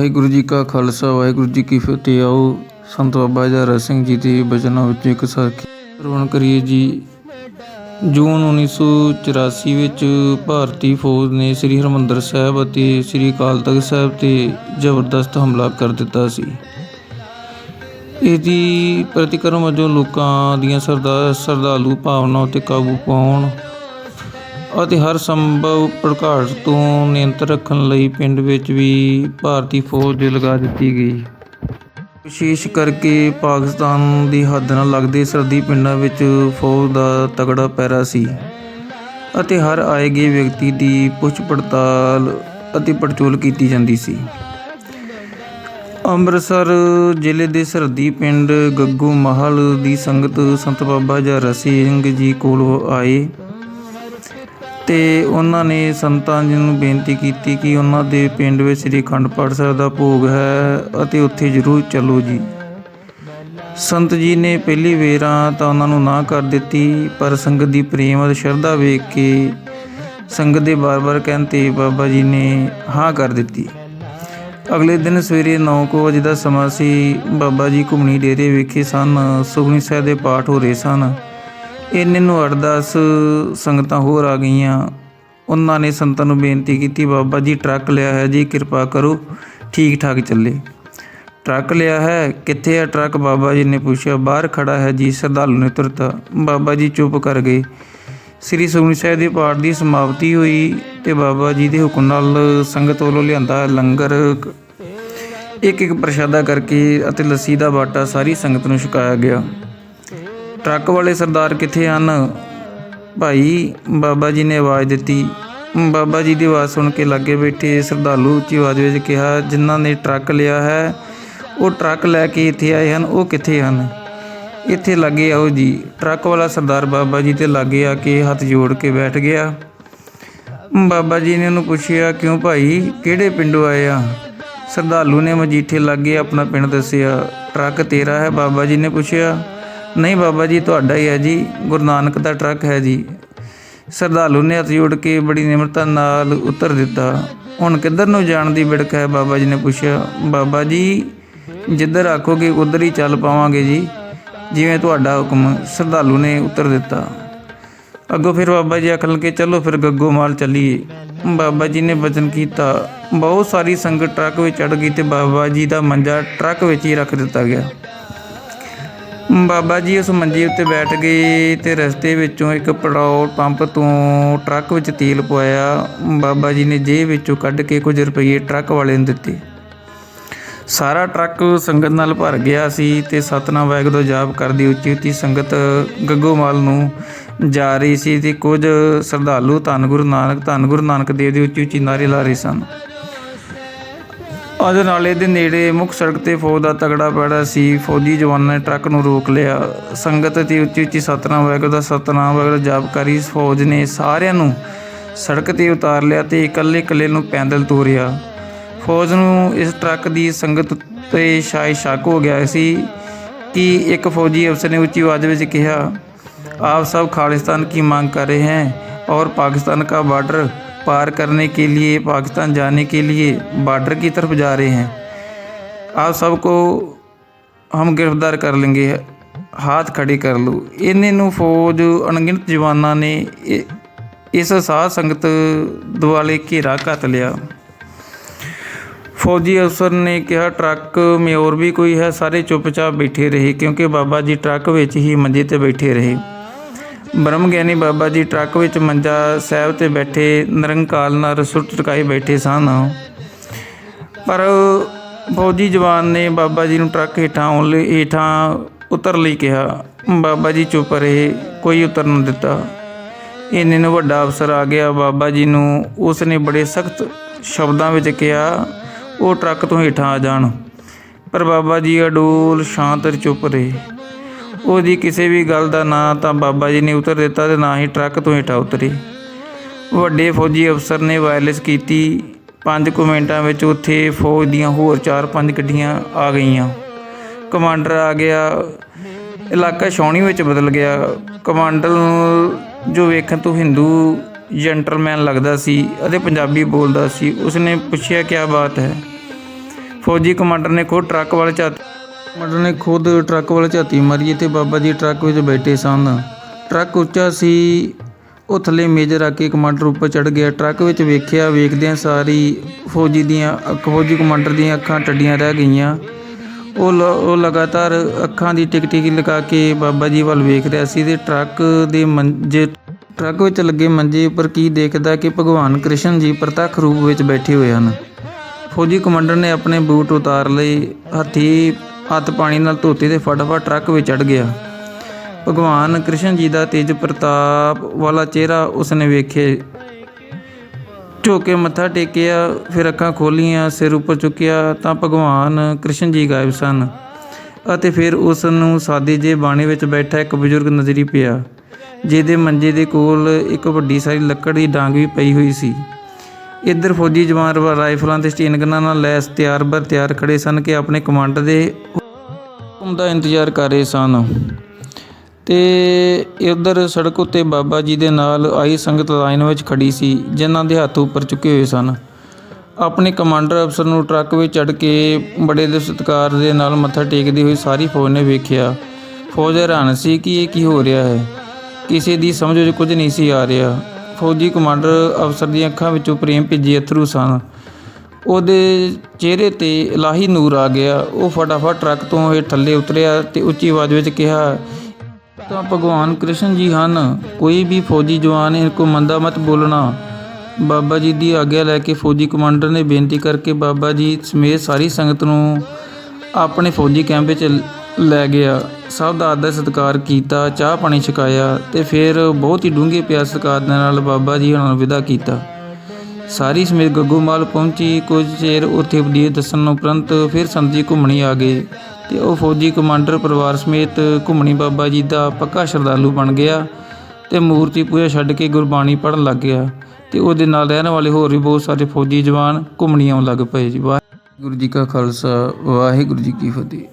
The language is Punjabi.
ਵਾਹਿਗੁਰੂ ਜੀ ਕਾ ਖਾਲਸਾ, ਵਾਹਿਗੁਰੂ ਜੀ ਕੀ ਫਤਿਹ। ਆਓ ਸੰਤ ਬਾਬਾ ਜਰਾ ਸਿੰਘ ਜੀ ਦੇ ਬਚਨਾਂ ਵਿੱਚ ਇੱਕ ਸਾਖੀ ਸਰਵਣ ਕਰੀਏ ਜੀ। ਜੂਨ 1984 ਵਿੱਚ ਭਾਰਤੀ ਫੌਜ ਨੇ ਸ੍ਰੀ ਹਰਿਮੰਦਰ ਸਾਹਿਬ ਅਤੇ ਸ੍ਰੀ ਅਕਾਲ ਤਖਤ ਸਾਹਿਬ ਤੇ ਜ਼ਬਰਦਸਤ ਹਮਲਾ ਕਰ ਦਿੱਤਾ ਸੀ। ਇਹਦੀ ਪ੍ਰਤੀਕਰਮ ਵਜੋਂ ਲੋਕਾਂ ਦੀਆਂ ਸਰਦਾ ਸਰਦਾਲੂ ਭਾਵਨਾ ਉੱਤੇ ਕਾਬੂ ਪਾਉਣ ਅਤੇ ਹਰ ਸੰਭਵ ਭੜਕਾਟ ਤੋਂ ਨਿਯੰਤਰਣ ਰੱਖਣ ਲਈ ਪਿੰਡ ਵਿੱਚ ਵੀ ਭਾਰਤੀ ਫੌਜ ਲਗਾ ਦਿੱਤੀ ਗਈ। ਵਿਸ਼ੇਸ਼ ਕਰਕੇ ਪਾਕਿਸਤਾਨ ਦੀ ਹੱਦ ਨਾਲ ਲੱਗਦੇ ਸਰਦੀ ਪਿੰਡਾਂ ਵਿੱਚ ਫੌਜ ਦਾ ਤਗੜਾ ਪਹਿਰਾ ਸੀ ਅਤੇ ਹਰ ਆਏ ਗਏ ਵਿਅਕਤੀ ਦੀ ਪੁੱਛ ਪੜਤਾਲ ਅਤੇ ਪੜਚੋਲ ਕੀਤੀ ਜਾਂਦੀ ਸੀ। ਅੰਮ੍ਰਿਤਸਰ ਜ਼ਿਲ੍ਹੇ ਦੇ ਸਰਦੀ ਪਿੰਡ ਗੱਗੂ ਮਹਲ ਦੀ ਸੰਗਤ ਸੰਤ ਬਾਬਾ ਜਰਾ ਸਿੰਘ ਜੀ ਕੋਲ ਆਏ ਤੇ ਉਹਨਾਂ ਨੇ ਸੰਤਾਂ ਜੀ ਨੂੰ ਬੇਨਤੀ ਕੀਤੀ ਕਿ ਉਹਨਾਂ ਦੇ ਪਿੰਡ ਵਿੱਚ ਸ੍ਰੀ ਅਖੰਡ ਪਾਠ ਸਾਹਿਬ ਦਾ ਭੋਗ ਹੈ ਅਤੇ ਉੱਥੇ ਜ਼ਰੂਰ ਚੱਲੋ ਜੀ। ਸੰਤ ਜੀ ਨੇ ਪਹਿਲੀ ਵੇਰਾਂ ਤਾਂ ਉਹਨਾਂ ਨੂੰ ਨਾ ਕਰ ਦਿੱਤੀ, ਪਰ ਸੰਗਤ ਦੀ ਪ੍ਰੇਮ ਅਤੇ ਸ਼ਰਧਾ ਵੇਖ ਕੇ ਸੰਗਤ ਦੇ ਬਾਰ-ਬਾਰ ਕਹਿਣ ਤੇ ਬਾਬਾ ਜੀ ਨੇ ਹਾਂ ਕਰ ਦਿੱਤੀ। ਅਗਲੇ ਦਿਨ ਸਵੇਰੇ 9:00 ਵਜੇ ਦਾ ਸਮਾਂ ਸੀ, ਬਾਬਾ ਜੀ ਘੁੰਮਣੀ ਡੇਰੇ ਵਿਖੇ ਸਨ ਸੁਖਨੀ ਸਾਹਿਬ ਦੇ ਪਾਠ ਹੋ ਰਹੇ ਸਨ। ਇੰਨੇ ਨੂੰ ਅਰਦਾਸ ਸੰਗਤਾਂ ਹੋਰ ਆ ਗਈਆਂ। ਉਹਨਾਂ ਨੇ ਸੰਤਾਂ ਨੂੰ ਬੇਨਤੀ ਕੀਤੀ, ਬਾਬਾ ਜੀ ਟਰੱਕ ਲਿਆ ਹੈ ਜੀ, ਕਿਰਪਾ ਕਰੋ ਠੀਕ ਠਾਕ ਚੱਲੇ। ਟਰੱਕ ਲਿਆ ਹੈ, ਕਿੱਥੇ ਹੈ ਟਰੱਕ? ਬਾਬਾ ਜੀ ਨੇ ਪੁੱਛਿਆ, ਬਾਹਰ ਖੜਾ ਹੈ ਜੀ, ਸ਼ਰਧਾਲੂ ਨੇ ਤੁਰਤਾ। ਬਾਬਾ ਜੀ ਚੁੱਪ ਕਰ ਗਏ। ਸ੍ਰੀ ਸੁਖਮਨੀ ਸਾਹਿਬ ਦੇ ਪਾਠ ਦੀ ਸਮਾਪਤੀ ਹੋਈ ਤੇ ਬਾਬਾ ਜੀ ਦੇ ਹੁਕਮ ਨਾਲ ਸੰਗਤ ਵੱਲੋਂ ਲਿਆਂਦਾ ਲੰਗਰ। ਇੱਕ ਇੱਕ ਪ੍ਰਸ਼ਾਦਾ ਕਰਕੇ ਅਤੇ ਲੱਸੀ ਦਾ ਬਾਟਾ ਸਾਰੀ ਸੰਗਤ ਨੂੰ ਛਕਾਇਆ ਗਿਆ। ਟਰੱਕ ਵਾਲੇ ਸਰਦਾਰ ਕਿੱਥੇ ਹਨ? ਭਾਈ, ਬਾਬਾ ਜੀ ਨੇ ਆਵਾਜ਼ ਦਿੱਤੀ। ਬਾਬਾ ਜੀ ਦੀ ਆਵਾਜ਼ ਸੁਣ ਕੇ ਲਾਗੇ ਬੈਠੇ ਸ਼ਰਧਾਲੂ ਉੱਚੀ ਆਵਾਜ਼ ਵਿੱਚ ਕਿਹਾ, ਜਿਨ੍ਹਾਂ ਨੇ ਟਰੱਕ ਲਿਆ ਹੈ, ਉਹ ਟਰੱਕ ਲੈ ਕੇ ਇੱਥੇ ਆਏ ਹਨ, ਉਹ ਕਿੱਥੇ ਹਨ? ਇੱਥੇ ਲਾਗੇ ਆਓ ਜੀ। ਟਰੱਕ ਵਾਲਾ ਸਰਦਾਰ ਬਾਬਾ ਜੀ ਤੇ ਲਾਗੇ ਆ ਕੇ ਹੱਥ ਜੋੜ ਕੇ ਬੈਠ ਗਿਆ। ਬਾਬਾ ਜੀ ਨੇ ਉਹਨੂੰ ਪੁੱਛਿਆ, ਕਿਉਂ ਭਾਈ, ਕਿਹੜੇ ਪਿੰਡੋਂ ਆਏ ਆ? ਸ਼ਰਧਾਲੂ ਨੇ ਮਜੀਠੇ ਲਾਗੇ ਆਪਣਾ ਪਿੰਡ ਦੱਸਿਆ, ਟਰੱਕ ਤੇਰਾ ਹੈ? ਬਾਬਾ ਜੀ ਨੇ ਪੁੱਛਿਆ ਨਹੀਂ ਬਾਬਾ ਜੀ, ਤੁਹਾਡਾ ਹੀ ਹੈ ਜੀ। ਗੁਰੂ ਨਾਨਕ ਦਾ ਟਰੱਕ ਹੈ ਜੀ। ਸ਼ਰਧਾਲੂ ਨੇ ਹੱਥ ਜੋੜ ਕੇ ਬੜੀ ਨਿਮਰਤਾ ਨਾਲ ਉੱਤਰ ਦਿੱਤਾ। ਹੁਣ ਕਿੱਧਰ ਨੂੰ ਜਾਣ ਦੀ ਬਿੜਕ ਹੈ ਬਾਬਾ ਜੀ ਨੇ ਪੁੱਛਿਆ। ਬਾਬਾ ਜੀ, ਜਿੱਧਰ ਆਖੋਗੇ, ਉਧਰ ਹੀ ਚੱਲ ਪਾਵਾਂਗੇ ਜੀ। ਜਿਵੇਂ ਤੁਹਾਡਾ ਹੁਕਮ ਸ਼ਰਧਾਲੂ ਨੇ ਉੱਤਰ ਦਿੱਤਾ। ਅੱਗੋਂ ਫਿਰ ਬਾਬਾ ਜੀ ਆਖਣ ਲੱਗੇ, ਚਲੋ ਫਿਰ ਗੱਗੋ ਮਾਲ ਚੱਲੀਏ। ਬਾਬਾ ਜੀ ਨੇ ਵਚਨ ਕੀਤਾ। ਬਹੁਤ ਸਾਰੀ ਸੰਗਤ ਟਰੱਕ ਵਿੱਚ ਚੜ ਗਈ ਤੇ ਬਾਬਾ ਜੀ ਦਾ ਮੰਜਾ ਟਰੱਕ ਵਿੱਚ ਹੀ ਰੱਖ ਦਿੱਤਾ ਗਿਆ। ਬਾਬਾ ਜੀ ਉਸ ਮੰਜੇ ਉੱਤੇ ਬੈਠ ਗਏ ਤੇ ਰਸਤੇ ਵਿੱਚੋਂ ਇੱਕ ਪੈਟਰੋਲ ਪੰਪ ਤੋਂ ਟਰੱਕ ਵਿੱਚ ਤੇਲ ਪਵਾਇਆ। ਬਾਬਾ ਜੀ ਨੇ ਜੇਬ ਵਿੱਚੋਂ ਕੱਢ ਕੇ ਕੁਝ ਰੁਪਏ ਟਰੱਕ ਵਾਲੇ ਨੂੰ ਦਿੱਤੇ। ਸਾਰਾ ਟਰੱਕ ਸੰਗਤ ਨਾਲ ਭਰ ਗਿਆ ਸੀ ਤੇ ਸਤਨਾਮ ਵਾਹਿਗੁਰੂ ਦਾ ਜਾਪ ਕਰਦੀ ਉੱਚੀ ਉੱਚੀ ਸੰਗਤ ਗੱਗੋਮਾਲ ਨੂੰ ਜਾ ਰਹੀ ਸੀ ਤੇ ਕੁਝ ਸ਼ਰਧਾਲੂ ਧੰਨ ਗੁਰੂ ਨਾਨਕ, ਧੰਨ ਗੁਰੂ ਨਾਨਕ ਦੇਵ ਦੇ ਉੱਚੀ ਉੱਚੀ ਨਾਰੇ ਲਾ ਰਹੇ ਸਨ। ਅਜਨਾਲੇ ਦੇ ਨੇੜੇ ਮੁੱਖ ਸੜਕ ਤੇ ਫੌਜ ਦਾ ਤਗੜਾ ਪੈੜਾ ਸੀ। ਫੌਜੀ ਜਵਾਨਾਂ ਨੇ ਟਰੱਕ ਨੂੰ ਰੋਕ ਲਿਆ। ਸੰਗਤ ਅਤੇ ਉੱਚੀ ਉੱਚੀ ਸਤਨਾਮ ਵੈਗ ਦਾ ਸਤਨਾਮ ਵਾਹਿਗੁਰੂ ਜਾਪਕਾਰੀ ਫੌਜ ਨੇ ਸਾਰਿਆਂ ਨੂੰ ਸੜਕ ਤੇ ਉਤਾਰ ਲਿਆ ਤੇ ਇਕੱਲੇ-ਇਕੱਲੇ ਨੂੰ ਪੈਂਦਲ ਤੋਰਿਆ। ਫੌਜ ਨੂੰ ਇਸ ਟਰੱਕ ਦੀ ਸੰਗਤ ਤੇ ਸ਼ਾਇਦ ਸ਼ੱਕ ਹੋ ਗਿਆ ਸੀ ਕਿ ਇੱਕ ਫੌਜੀ ਅਫਸਰ ਨੇ ਉੱਚੀ ਆਵਾਜ਼ ਵਿੱਚ ਕਿਹਾ, ਆਪ ਸਭ ਖਾਲਿਸਤਾਨ ਕੀ ਮੰਗ ਕਰ ਰਹੇ ਹੈ? ਔਰ ਪਾਕਿਸਤਾਨ ਦਾ ਬਾਰਡਰ पार करने के लिए पाकिस्तान जाने के लिए बॉर्डर की तरफ जा रहे हैं आप सबको हम गिरफ्तार कर लेंगे हाथ खड़े कर लो ਇੰਨੇ ਨੂੰ ਫੌਜ ਅਣਗਿਣਤ ਜਵਾਨਾਂ ਨੇ ਇ- ਇਸ ਸਾਧ ਸੰਗਤ ਦੁਆਲੇ ਘੇਰਾ ਘੱਤ ਲਿਆ ਫੌਜੀ ਅਫਸਰ ਨੇ ਕਿਹਾ ਟਰੱਕ ਮੇ ਹੋਰ ਵੀ ਕੋਈ ਹੈ ਸਾਰੇ ਚੁੱਪਚਾਪ ਬੈਠੇ ਰਹੇ ਕਿਉਂਕਿ ਬਾਬਾ ਜੀ ਟਰੱਕ ਵਿੱਚ ਹੀ ਮੰਜੇ ਤੇ ਬੈਠੇ ਰਹੇ ਬ੍ਰਹਮ ਗਿਆਨੀ ਬਾਬਾ ਜੀ ਟਰੱਕ ਵਿੱਚ ਮੰਜਾ ਸਾਹਿਬ ਤੇ ਬੈਠੇ ਨਿਰੰਕਾਲ ਨਾਲ ਸੁੱਟ ਟਕਾਈ ਬੈਠੇ ਸਨ। ਪਰ ਫੌਜੀ ਜਵਾਨ ਨੇ ਬਾਬਾ ਜੀ ਨੂੰ ਟਰੱਕ ਹੇਠਾਂ ਆਉਣ ਲਈ, ਹੇਠਾਂ ਉਤਰ ਲਈ ਕਿਹਾ। ਬਾਬਾ ਜੀ ਚੁੱਪ ਰਹੇ, ਕੋਈ ਉਤਰ ਨਾ ਦਿੱਤਾ। ਇੰਨੇ ਨੂੰ ਵੱਡਾ ਅਫਸਰ ਆ ਗਿਆ। ਬਾਬਾ ਜੀ ਨੂੰ ਉਸ ਨੇ ਬੜੇ ਸਖਤ ਸ਼ਬਦਾਂ ਵਿੱਚ ਕਿਹਾ, ਉਹ ਟਰੱਕ ਤੋਂ ਹੇਠਾਂ ਆ ਜਾਣ। ਪਰ ਬਾਬਾ ਜੀ ਅਡੋਲ ਸ਼ਾਂਤ ਚੁੱਪ ਰਹੇ। ਉਹਦੀ ਕਿਸੇ ਵੀ ਗੱਲ ਦਾ ਨਾਂ ਤਾਂ ਬਾਬਾ ਜੀ ਨੇ ਉਤਰ ਦਿੱਤਾ ਤੇ ਨਾ ਹੀ ਟਰੱਕ ਤੋਂ ਹੇਠਾਂ ਉਤਰੇ। ਵੱਡੇ ਫੌਜੀ ਅਫਸਰ ਨੇ ਵਾਇਰਲੈਸ ਕੀਤੀ। ਪੰਜ ਕੁ ਮਿੰਟਾਂ ਵਿੱਚ ਉੱਥੇ ਫੌਜ ਦੀਆਂ ਹੋਰ 4-5 ਗੱਡੀਆਂ ਆ ਗਈਆਂ। ਕਮਾਂਡਰ ਆ ਗਿਆ। ਇਲਾਕਾ ਛਾਉਣੀ ਵਿੱਚ ਬਦਲ ਗਿਆ। ਕਮਾਂਡਰ ਨੂੰ ਜੋ ਵੇਖਣ ਤੋਂ ਹਿੰਦੂ ਜੈਂਟਲਮੈਨ ਲੱਗਦਾ ਸੀ ਅਤੇ ਪੰਜਾਬੀ ਬੋਲਦਾ ਸੀ, ਉਸਨੇ ਪੁੱਛਿਆ ਕੀ ਬਾਤ ਹੈ? ਫੌਜੀ ਕਮਾਂਡਰ ਨੇ ਖੁਦ ਟਰੱਕ ਵਾਲੇ ਝਾਤੀ ਕਮਾਂਡਰ ਨੇ ਖੁਦ ਟਰੱਕ ਵੱਲ ਝਾਤੀ ਮਾਰੀ ਤੇ ਬਾਬਾ ਜੀ ਟਰੱਕ ਵਿੱਚ ਬੈਠੇ ਸਨ। ਟਰੱਕ ਉੱਚਾ ਸੀ, ਉਹ ਥੱਲੇ ਮੇਜਰ ਆ ਕੇ ਕਮਾਂਡਰ ਉੱਪਰ ਚੜ ਗਿਆ। ਟਰੱਕ ਵਿੱਚ ਵੇਖਿਆ, ਵੇਖਦਿਆਂ ਸਾਰੀ ਫੌਜੀ ਦੀਆਂ ਅੱਖ, ਫੌਜੀ ਕਮਾਂਡਰ ਦੀਆਂ ਅੱਖਾਂ ਟੱਡੀਆਂ ਰਹਿ ਗਈਆਂ। ਉਹ ਲ- ਉਹ ਲਗਾਤਾਰ ਅੱਖਾਂ ਦੀ ਟਿਕ ਟਿਕ ਲਗਾ ਕੇ ਬਾਬਾ ਜੀ ਵੱਲ ਵੇਖ ਰਿਹਾ ਸੀ ਤੇ ਟਰੱਕ ਦੇ ਮੰਜੇ, ਟਰੱਕ ਵਿੱਚ ਲੱਗੇ ਮੰਜੇ ਉੱਪਰ ਕੀ ਦੇਖਦਾ ਕਿ ਭਗਵਾਨ ਕ੍ਰਿਸ਼ਨ ਜੀ ਪ੍ਰਤੱਖ ਰੂਪ ਵਿੱਚ ਬੈਠੇ ਹੋਏ ਹਨ। ਫੌਜੀ ਕਮਾਂਡਰ ਨੇ ਆਪਣੇ ਬੂਟ ਉਤਾਰ ਲਏ, ਹੱਥੀ ਹੱਥ ਪਾਣੀ ਨਾਲ ਧੋਤੇ ਤੇ ਫਟਾਫਟ ਟਰੱਕ ਵਿੱਚ ਚੜ ਗਿਆ। ਭਗਵਾਨ ਕ੍ਰਿਸ਼ਨ ਜੀ ਦਾ ਤੇਜ ਪ੍ਰਤਾਪ ਵਾਲਾ ਚਿਹਰਾ ਉਸਨੇ ਵੇਖੇ। ਝੋਕੇ ਮੱਥਾ ਟੇਕਿਆ, ਫਿਰ ਅੱਖਾਂ ਖੋਲੀਆਂ, ਸਿਰ ਉੱਪਰ ਚੁੱਕਿਆ, ਤਾਂ ਭਗਵਾਨ ਕ੍ਰਿਸ਼ਨ ਜੀ ਗਾਇਬ ਸਨ ਅਤੇ ਫਿਰ ਉਸ ਨੂੰ ਸਾਦੇ ਜੇ ਬਾਣੇ ਵਿੱਚ ਬੈਠਾ ਇੱਕ ਬਜ਼ੁਰਗ ਨਜ਼ਰੀ ਪਿਆ, ਜਿਹਦੇ ਮੰਜੇ ਦੇ ਕੋਲ ਇੱਕ ਵੱਡੀ ਸਾਰੀ ਲੱਕੜ ਦੀ ਡਾਂਗ ਵੀ ਪਈ ਹੋਈ ਸੀ। ਇੱਧਰ ਫੌਜੀ ਜਵਾਨ ਰਾਈਫਲਾਂ ਤੇ ਸਟੇਨਗਨਾਂ ਨਾਲ ਲੈਸ ਤਿਆਰ ਬਰ ਤਿਆਰ ਖੜੇ ਸਨ ਕਿ ਆਪਣੇ ਕਮਾਂਡ ਦੇ ਹੁਕਮ ਦਾ ਇੰਤਜ਼ਾਰ ਕਰ ਰਹੇ ਸਨ। ਤੇ ਉਧਰ ਸੜਕ ਉੱਤੇ ਬਾਬਾ ਜੀ ਦੇ ਨਾਲ ਆਈ ਸੰਗਤ ਲਾਈਨ ਵਿੱਚ ਖੜੀ ਸੀ, ਜਿਨ੍ਹਾਂ ਦੇ ਹੱਥ ਉੱਪਰ ਚੁੱਕੇ ਹੋਏ ਸਨ। ਆਪਣੇ ਕਮਾਂਡਰ ਅਫਸਰ ਨੂੰ ਟਰੱਕ ਵਿੱਚ ਚੜ੍ਹ ਕੇ ਬੜੇ ਦੇ ਸਤਿਕਾਰ ਦੇ ਨਾਲ ਮੱਥਾ ਟੇਕਦੀ ਹੋਈ ਸਾਰੀ ਫੌਜ ਨੇ ਵੇਖਿਆ। ਫੌਜ ਹੈਰਾਨ ਸੀ ਕਿ ਇਹ ਕੀ ਹੋ ਰਿਹਾ ਹੈ। ਕਿਸੇ ਦੀ ਸਮਝ ਵਿੱਚ ਕੁਝ ਨਹੀਂ ਸੀ ਆ ਰਿਹਾ। ਫੌਜੀ ਕਮਾਂਡਰ ਅਫਸਰ ਦੀਆਂ ਅੱਖਾਂ ਵਿੱਚੋਂ ਪ੍ਰੇਮ ਭਿੱਜੇ ਅਥਰੂ ਸਨ। ਉਹਦੇ ਚਿਹਰੇ ਤੇ ਇਲਾਹੀ ਨੂਰ ਆ ਗਿਆ। ਉਹ ਫਟਾਫਟ ਟਰੱਕ ਤੋਂ ਇਹ ਥੱਲੇ ਉਤਰਿਆ ਤੇ ਉੱਚੀ ਆਵਾਜ਼ ਵਿੱਚ ਕਿਹਾ, ਤਾਂ ਭਗਵਾਨ ਕ੍ਰਿਸ਼ਨ ਜੀ ਹਨ, ਕੋਈ ਵੀ ਫੌਜੀ ਜਵਾਨ ਇਨਕੋ ਮੰਦਾ ਮਤ ਬੋਲਣਾ। ਬਾਬਾ ਜੀ ਦੀ ਆਗਿਆ ਲੈ ਕੇ ਫੌਜੀ ਕਮਾਂਡਰ ਨੇ ਬੇਨਤੀ ਕਰਕੇ ਬਾਬਾ ਜੀ ਸਮੇਤ ਸਾਰੀ ਸੰਗਤ ਨੂੰ ਆਪਣੇ ਫੌਜੀ ਕੈਂਪ ਵਿੱਚ ਲੈ ਗਿਆ। ਸਭ ਦਾ ਆਦਰ ਸਤਿਕਾਰ ਕੀਤਾ, ਚਾਹ ਪਾਣੀ ਛਕਾਇਆ ਤੇ ਫਿਰ ਬਹੁਤ ਹੀ ਡੂੰਘੇ ਪਿਆਰ ਸਤਿਕਾਰ ਦੇ ਨਾਲ ਬਾਬਾ ਜੀ ਉਹਨਾਂ ਨੂੰ ਵਿਦਾ ਕੀਤਾ। ਸਾਰੀ ਸਮੇਤ ਗੱਗੂਮਾਲ ਪਹੁੰਚੀ। ਕੁਝ ਚਿਰ ਉੱਥੇ ਬਦੀਏ ਦੱਸਣ ਉਪਰੰਤ ਫਿਰ ਸੰਤ ਜੀ ਘੁੰਮਣੀ ਆ ਗਏ ਤੇ ਉਹ ਫੌਜੀ ਕਮਾਂਡਰ ਪਰਿਵਾਰ ਸਮੇਤ ਘੁੰਮਣੀ ਬਾਬਾ ਜੀ ਦਾ ਪੱਕਾ ਸ਼ਰਧਾਲੂ ਬਣ ਗਿਆ ਤੇ ਮੂਰਤੀ ਪੂਜਾ ਛੱਡ ਕੇ ਗੁਰਬਾਣੀ ਪੜ੍ਹਨ ਲੱਗ ਗਿਆ ਤੇ ਉਹਦੇ ਨਾਲ ਰਹਿਣ ਵਾਲੇ ਹੋਰ ਵੀ ਬਹੁਤ ਸਾਰੇ ਫੌਜੀ ਜਵਾਨ ਘੁੰਮਣੀ ਆਉਣ ਲੱਗ ਪਏ ਜੀ। ਵਾਹਿਗੁਰੂ ਜੀ ਕਾ ਖਾਲਸਾ, ਵਾਹਿਗੁਰੂ ਜੀ ਕੀ ਫਤਿਹ।